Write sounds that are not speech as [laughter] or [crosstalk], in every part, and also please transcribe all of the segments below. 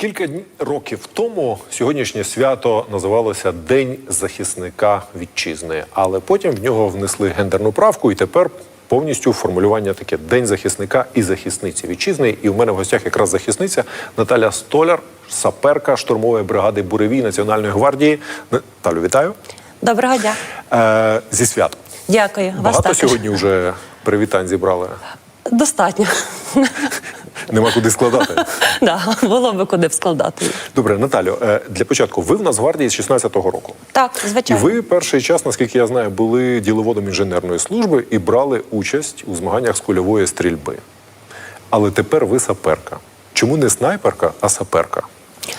Кілька років тому сьогоднішнє свято називалося День захисника вітчизни, але потім в нього внесли гендерну правку, і тепер повністю формулювання таке День захисника і захисниці вітчизни. І у мене в гостях якраз захисниця Наталя Столяр, саперка штурмової бригади Буревій Національної гвардії. Наталю, вітаю Доброго дня. е, зі свят. Дякую. Вас Багато також. сьогодні вже привітань зібрали. Достатньо. [laughs] Нема куди складати. [laughs] да, було би куди складати. Добре, Наталю, е, для початку ви в Нацгвардії з 16-го року. Так, І звичайно. ви перший час, наскільки я знаю, були діловодом інженерної служби і брали участь у змаганнях з кульової стрільби. Але тепер ви саперка. Чому не снайперка, а саперка?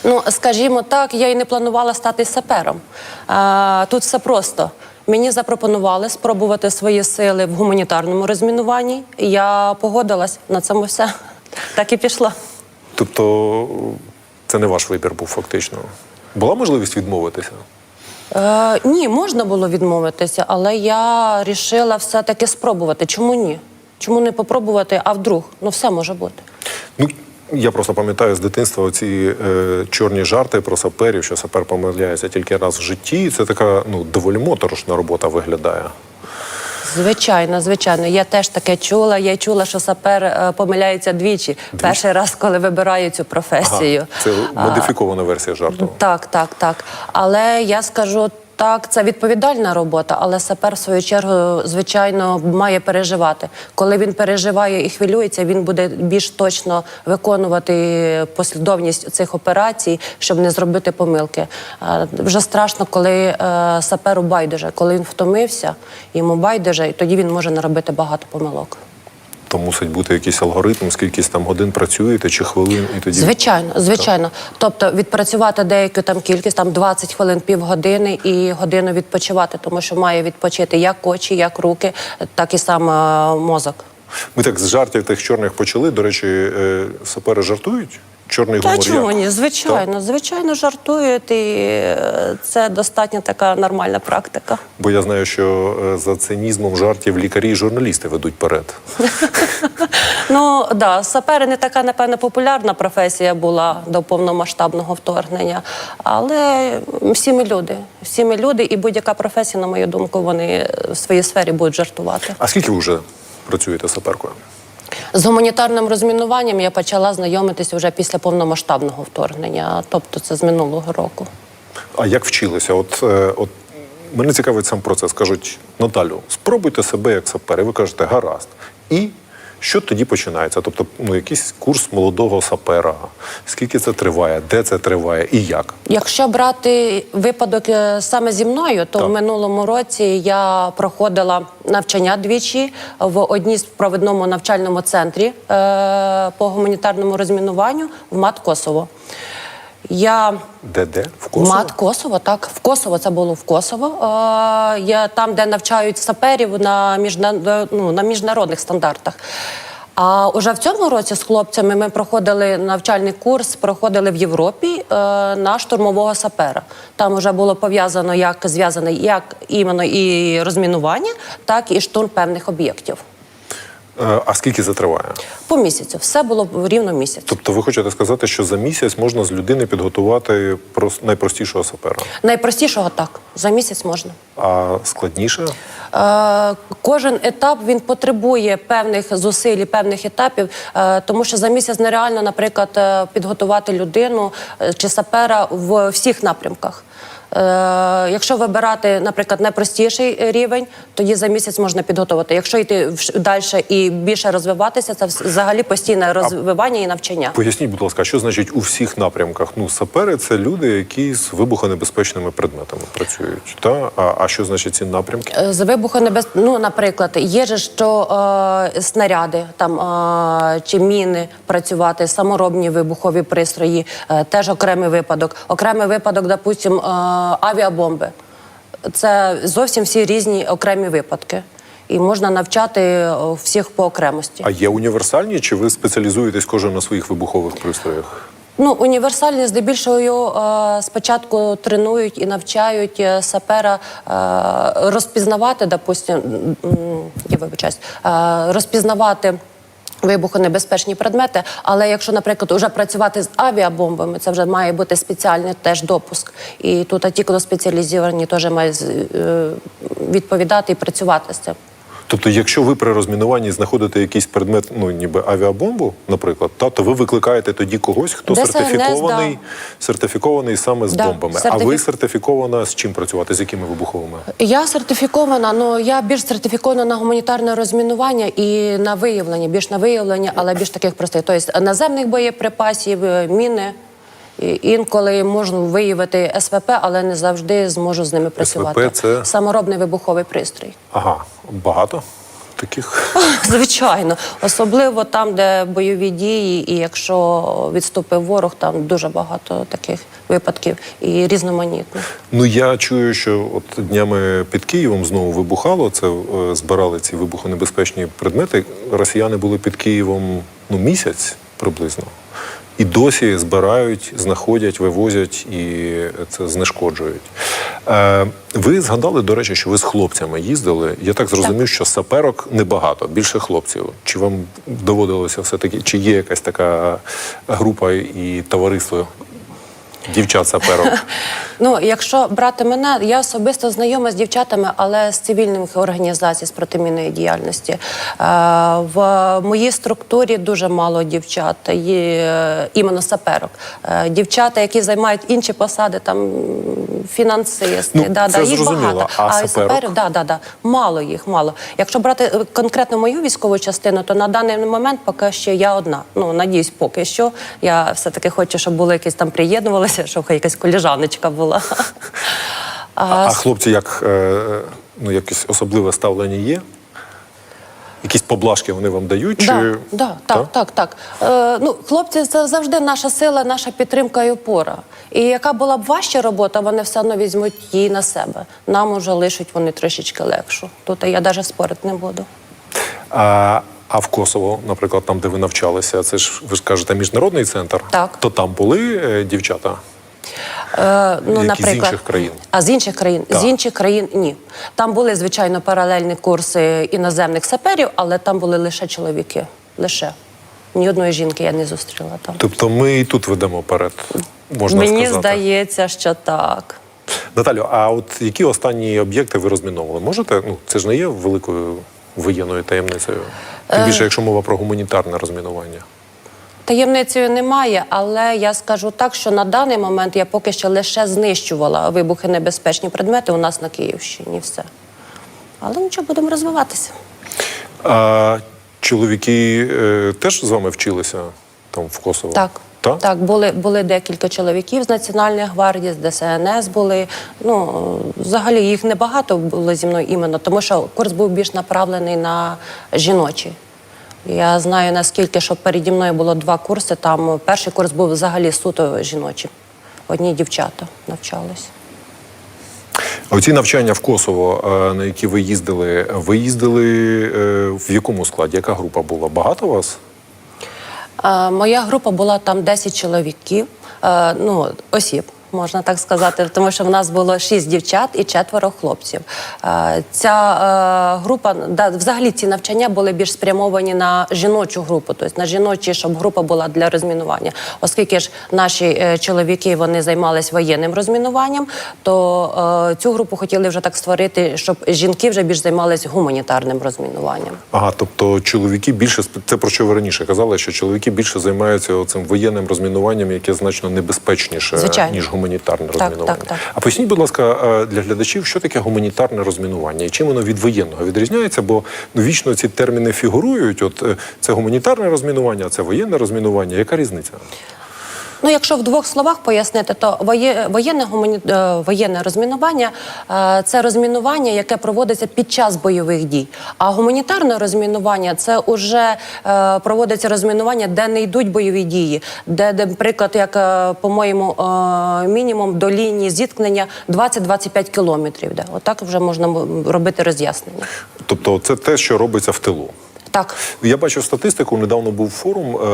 Ну, скажімо так, я і не планувала стати сапером. А, тут все просто. Мені запропонували спробувати свої сили в гуманітарному розмінуванні. Я погодилась на цьому все. Так і пішло. Тобто це не ваш вибір був фактично. Була можливість відмовитися? Е, ні, можна було відмовитися, але я вирішила все-таки спробувати. Чому ні? Чому не попробувати, а вдруг? Ну, все може бути. Ну, я просто пам'ятаю з дитинства оці е, чорні жарти про саперів, що сапер помиляється тільки раз в житті. І Це така ну, доволі моторошна робота виглядає. Звичайно, звичайно. Я теж таке чула. Я чула, що сапер е, помиляється двічі. Перший раз, коли вибирає цю професію. це модифікована версія жарту. Так, так, так. Але я скажу. Так, це відповідальна робота, але сапер, в свою чергу, звичайно, має переживати. Коли він переживає і хвилюється, він буде більш точно виконувати послідовність цих операцій, щоб не зробити помилки. Вже страшно, коли е, саперу байдуже, коли він втомився, йому байдуже, і тоді він може наробити багато помилок. То мусить бути якийсь алгоритм, скільки там годин працюєте чи хвилин, і тоді Звичайно, звичайно. Тобто відпрацювати деяку там кількість, там 20 хвилин, півгодини і годину відпочивати, тому що має відпочити як очі, як руки, так і сам е, мозок. ми так з жартів тих чорних почали. До речі, е, сапери жартують. Чорний Та гумор. чому як? ні? Звичайно, звичайно, жартують, і е, це достатньо така нормальна практика. Бо я знаю, що е, за цинізмом жартів лікарі і журналісти ведуть перед. [laughs] Ну да, сапери не така, напевно, популярна професія була до повномасштабного вторгнення. Але всі ми люди, всі ми люди, і будь-яка професія, на мою думку, вони в своїй сфері будуть жартувати. А скільки ви вже працюєте саперкою? З гуманітарним розмінуванням я почала знайомитися вже після повномасштабного вторгнення, тобто це з минулого року. А як вчилися? От, е, от мене цікавить сам процес. Кажуть, Наталю, спробуйте себе як сапер. І ви кажете, гаразд. І що тоді починається? Тобто, ну, якийсь курс молодого сапера. Скільки це триває, де це триває і як? Якщо брати випадок е, саме зі мною, то Так. в минулому році я проходила навчання двічі в одній з провідному навчальному центрі е, по гуманітарному розмінуванню в МАТ Косово. Я Де де? В Косово? МАТ Косово, так, в Косово це було в Косово. Е, я там, де навчають саперів на, міжна, ну, на міжнародних стандартах. А уже в цьому році з хлопцями ми проходили навчальний курс, проходили в Європі е, на штурмового сапера. Там вже було пов'язано як зв'язане як іменно і розмінування, так і штурм певних об'єктів. Е, А скільки це триває? По місяцю все було рівно місяць. Тобто ви хочете сказати, що за місяць можна з людини підготувати прос- найпростішого сапера, Найпростішого так за місяць можна. а складніше? Е, Кожен етап він потребує певних зусиль, певних етапів, е, тому що за місяць нереально, наприклад, е, підготувати людину е, чи сапера в всіх напрямках. Е, Якщо вибирати, наприклад, найпростіший рівень, тоді за місяць можна підготувати. Якщо йти далі і більше розвиватися, це взагалі постійне розвивання і навчання. Поясніть, будь ласка, що значить у всіх напрямках? Ну, сапери це люди, які з вибухонебезпечними предметами працюють. Та? А, а що значить ці напрямки? Е, З вибухонебез... ну, наприклад, є же що е, снаряди там е, чи міни працювати, саморобні вибухові пристрої, е, теж окремий випадок. Окремий випадок, допустим, е, авіабомби. Це зовсім всі різні окремі випадки. І можна навчати е, всіх по окремості. А є універсальні, чи ви спеціалізуєтесь кожен на своїх вибухових пристроях? Ну, універсальні здебільшого е, спочатку тренують і навчають е, сапера розпізнавати, допустим, я вибачаюсь, розпізнавати Вибухонебезпечні предмети, але якщо, наприклад, вже працювати з авіабомбами, це вже має бути спеціальний теж допуск. І тут ті, хто спеціалізовані, теж мають е, відповідати і працювати з цим. Тобто, якщо ви при розмінуванні знаходите якийсь предмет, ну ніби авіабомбу, наприклад, та, то ви викликаєте тоді когось, хто ДСНС, сертифікований, да. сертифікований саме з Да, бомбами. А ви сертифікована з чим працювати? З якими вибуховими? Я сертифікована, ну я більш сертифікована на гуманітарне розмінування і на виявлення, більш на виявлення, але більш таких простих. Тобто наземних боєприпасів, е, міни. Інколи можу виявити СВП, але не завжди зможу з ними працювати. це? саморобний вибуховий пристрій. Ага, багато таких. [laughs] Звичайно, особливо там, де бойові дії, і якщо відступив ворог, там дуже багато таких випадків і різноманітних. Ну я чую, що от днями під Києвом знову вибухало. Це е, збирали ці вибухонебезпечні предмети. Росіяни були під Києвом ну місяць приблизно. І досі збирають, знаходять, вивозять і це знешкоджують. Е, ви згадали, до речі, що ви з хлопцями їздили. Я так зрозумів, що саперок небагато, більше хлопців. Чи вам доводилося все-таки, чи є якась така група і товариство дівчат саперок? [laughs] Ну, якщо брати мене, я особисто знайома з дівчатами, але з цивільних організацій з протимінної діяльності. Е, в моїй структурі дуже мало дівчат, є е, іменно саперок. Е, дівчата, які займають інші посади, там фінансисти, Ну, да, це да, їх зрозуміло. багато. А і саперок? да, да, да, мало їх, мало. Якщо брати конкретно мою військову частину, то на даний момент поки що я одна. Ну надіюсь, поки що. Я все таки хочу, щоб були якісь там приєднувалися, щоб хай якась коліжаночка була. А, а хлопці, як е, ну, якесь особливе ставлення є? Якісь поблажки вони вам дають? Да, чи... да, так, так, так. Е, ну, хлопці, це завжди наша сила, наша підтримка і опора. І яка була б важча робота, вони все одно візьмуть її на себе. Нам уже лишать вони трішечки легшу. Тут я навіть спорити не буду. А, а в Kosovo, наприклад, там, де ви навчалися, це ж ви ж кажете міжнародний центр. Так. То там були е, дівчата? Е, ну, Які з інших країн? А з інших країн? Так. З інших країн ні. Там були, звичайно, паралельні курси іноземних саперів, але там були лише чоловіки. Лише. Ні одної жінки я не зустріла там. Тобто ми і тут ведемо перед, можна Мені сказати. здається, що так. Наталю, а от які останні об'єкти ви розміновували? Можете? Ну, це ж не є великою воєнною таємницею. Е. Тим більше, якщо мова про гуманітарне розмінування. Таємницею немає, але я скажу так, що на даний момент я поки що лише знищувала вибухи небезпечні предмети у нас на Київщині. Все. Але нічого, будемо розвиватися. А чоловіки е, теж з вами вчилися там в Kosovo? Так. Так? Так, були, були декілька чоловіків з Національної гвардії, з ДСНС були. Ну, взагалі їх небагато було зі мною іменно, тому що курс був більш направлений на жіночі. Я знаю наскільки, що переді мною було два курси. Там перший курс був взагалі суто жіночий. Одні дівчата навчались. А Оці навчання в Косово, е, на які ви їздили, ви їздили е, в якому складі? Яка група була? Багато вас? Е, Моя група була там 10 чоловіків, е, ну, осіб. Можна так сказати, тому що в нас було шість дівчат і четверо хлопців. Е, Ця е, група, да, взагалі ці навчання були більш спрямовані на жіночу групу, тобто на жіночі, щоб група була для розмінування. Оскільки ж наші е, чоловіки вони займалися воєнним розмінуванням, то цю групу хотіли вже так створити, щоб жінки вже більш займалися гуманітарним розмінуванням. Ага, тобто чоловіки більше це про що ви раніше казали, що чоловіки більше займаються цим воєнним розмінуванням, яке значно небезпечніше Звичайно. ніж гуманітарне Так, розмінування. так, так. А поясніть, будь ласка, е, для глядачів, що таке гуманітарне розмінування і чим воно від воєнного відрізняється? Бо ну, вічно ці терміни фігурують. От е, це гуманітарне розмінування, а це воєнне розмінування. Яка різниця? Ну, якщо в двох словах пояснити, то воє- воєнне гумані... е, воєнне розмінування е, це розмінування, яке проводиться під час бойових дій. А гуманітарне розмінування це вже е, проводиться розмінування, де не йдуть бойові дії, де, де наприклад, як по-моєму, мінімум до лінії зіткнення 20-25 кілометрів. Де отак вже можна робити роз'яснення. Тобто, це те, що робиться в тилу. Так. Я бачив статистику. Недавно був форум е,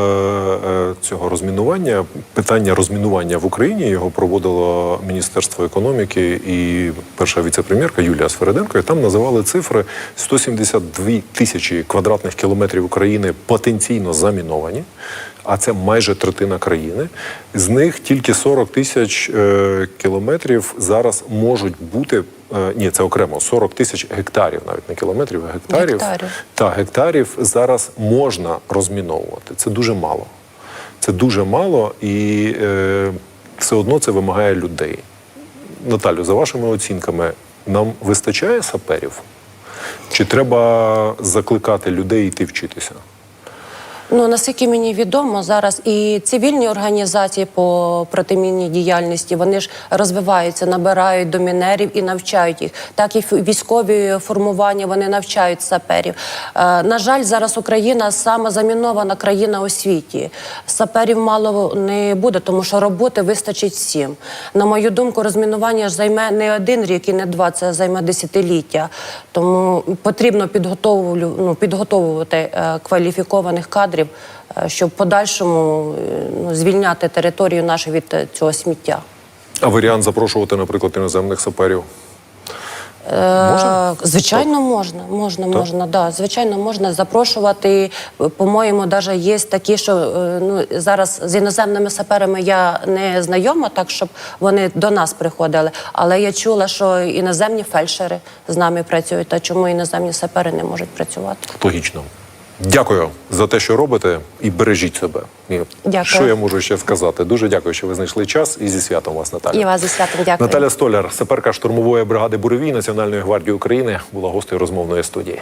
е, цього розмінування. Питання розмінування в Україні його проводило Міністерство економіки і перша віце-прем'єрка Юлія Свереденко. І там називали цифри 172 тисячі квадратних кілометрів України потенційно заміновані. А це майже третина країни. З них тільки 40 тисяч е, кілометрів зараз можуть бути. е, ні, це окремо 40 тисяч гектарів, навіть не кілометрів, а гектарів. Гектарів. Та гектарів зараз можна розміновувати. Це дуже мало. Це дуже мало, і е, все одно це вимагає людей. Наталю, за вашими оцінками, нам вистачає саперів? Чи треба закликати людей йти вчитися? Ну наскільки мені відомо, зараз і цивільні організації по протимінній діяльності вони ж розвиваються, набирають домінерів і навчають їх. Так і військові формування вони навчають саперів. Е, на жаль, зараз Україна саме замінована країна у світі. Саперів мало не буде, тому що роботи вистачить всім. На мою думку, розмінування займе не один рік і не два, це займе десятиліття. Тому потрібно підготовлю, ну, підготовувати е, кваліфікованих кадрів, е, щоб в подальшому е, ну, звільняти територію нашу від е, цього сміття. А варіант запрошувати, наприклад, іноземних саперів? Можна? Звичайно, можна. Можна, можна, да. Звичайно, можна запрошувати. По-моєму, навіть є такі, що ну зараз з іноземними саперами я не знайома, так щоб вони до нас приходили. Але я чула, що іноземні фельдшери з нами працюють. Та чому іноземні сапери не можуть працювати? Логічно. Дякую за те, що робите, і бережіть себе. І Дякую. Що я можу ще сказати? Дуже дякую, що ви знайшли час і зі святом вас, Наталя. І вас зі святом дякую. Наталя Столяр, саперка штурмової бригади Буревій Національної гвардії України, була гостею розмовної студії.